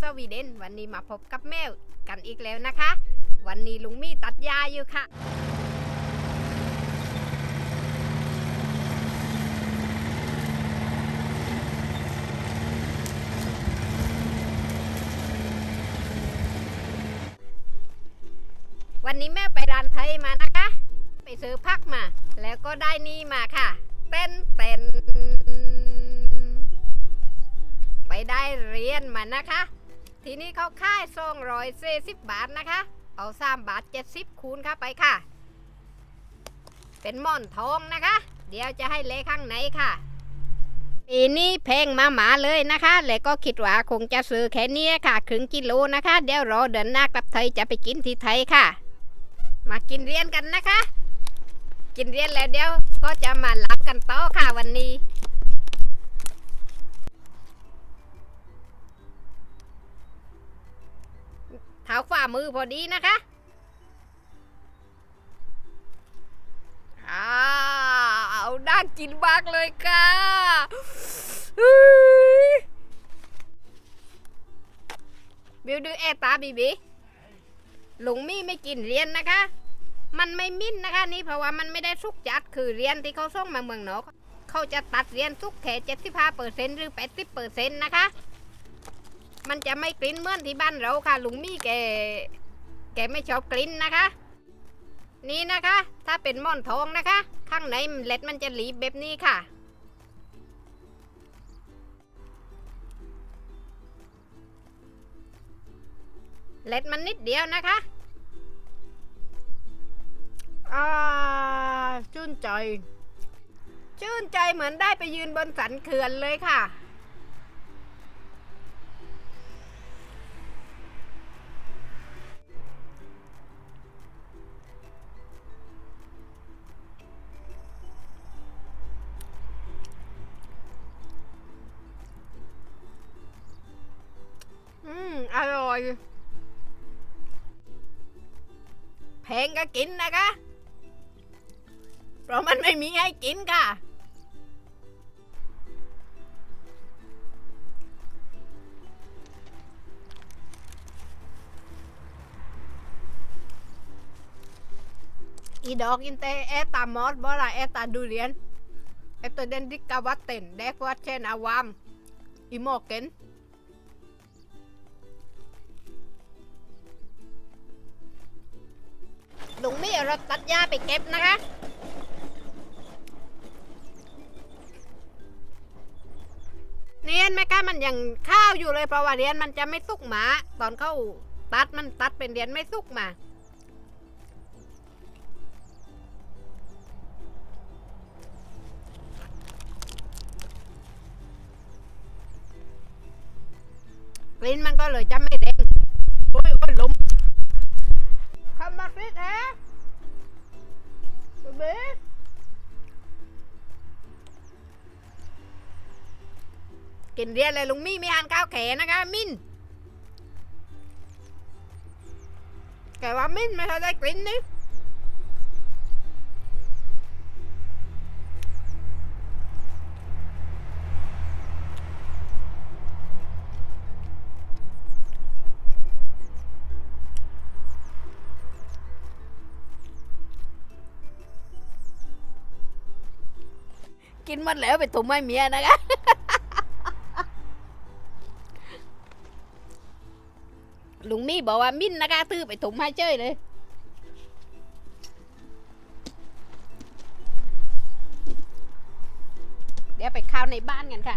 สวีเดน วันนี้มาพบกับแมวกันอีกแล้วนะคะ วันนี้ลุงมี่ตัดยาอยู่ค่ะ วันนี้แม่ไปร้านไทยมานะคะ ไปซื้อพักมา แล้วก็ได้นี่มาค่ะ เต้นเต้น ไปได้เหรียนมานะคะ ทีนี้เขาค่ายซองร้อยเสิบบาทนะคะ เอาสามบาทเจ็ดสิบคูณเข้าไปค่ะ เป็นหม่อนทองนะคะ เดี๋ยวจะให้เลข้างในค่ะปีนี้แพงมาหมาเลยนะคะ แล้วก็คิดว่าคงจะซื้อแค่นี้ค่ะ ครึ่งกิโลนะคะ เดี๋ยวรอเดินหน้ากลับไทยจะไปกินที่ไทยค่ะ มากินเรียนกันนะคะ กินเรียนแล้วเดี๋ยวก็จะมาล้างกันต่อค่ะวันนี้ เท้าฝ่ามือพอดีนะคะอ้าวน่ากินมากเลยค่ะบิวดูแอตาบีบีหลงมี่ไม่กินเรียนนะคะ มันไม่มิ้นนะคะนี่เพราะว่ามันไม่ได้สุกจัดคือเรียนที่เขาส่งมาเมืองนอกเขาจะตัดเรียนสุกแค่เจ็ดสิบห้าเปอร์เซ็นต์หรือแปดสิบเปอร์เซ็นต์นะคะ มันจะไม่กลิ่นเหมือนที่บ้านเราค่ะ ลุงมี่แก แกไม่ชอบกลิ่นนะคะ นี่นะคะ ถ้าเป็นม่อนทองนะคะ ข้างในเมล็ดมันจะหลีบแบบนี้ค่ะเล็ดมันนิดเดียวนะคะชื่นใจ ชื่นใจเหมือนได้ไปยืนบนสันเขื่อนเลยค่ะ อยแพงก็กินนะคะ เพราะมันไม่มีให้กินค่ะ อีดอกอินเตเอตามอสบอละเอตาดูเรียน เอตัวเดนดิกาวัตเต็นเดกวัตเชนอาวาม อีโมเกน ลุงไม่เอารถตัดหญ้าไปเก็บนะคะ เนียนไหมคะมันยังข้าวอยู่เลยเพราะว่าเรียนมันจะไม่สุกหมา ตอนเข้าตัดมันตัดเป็นเรียนไม่สุกมากลิ่นมันก็เลยจะไม่เด้ Come back with her. Baby. กินเรียนเลยลุงมี่ไม่ทานข้าวแขนะคะมินแกว่ามินไม่เคยได้กลิ่นนี่ กินหมดแล้วไปถุงไม่เมียนะคะลุงมี่บอกว่ามิ้นนะคะตื้อไปถุงให้เจ้ยเลย เดี๋ยวไปข้าวในบ้านกันค่ะ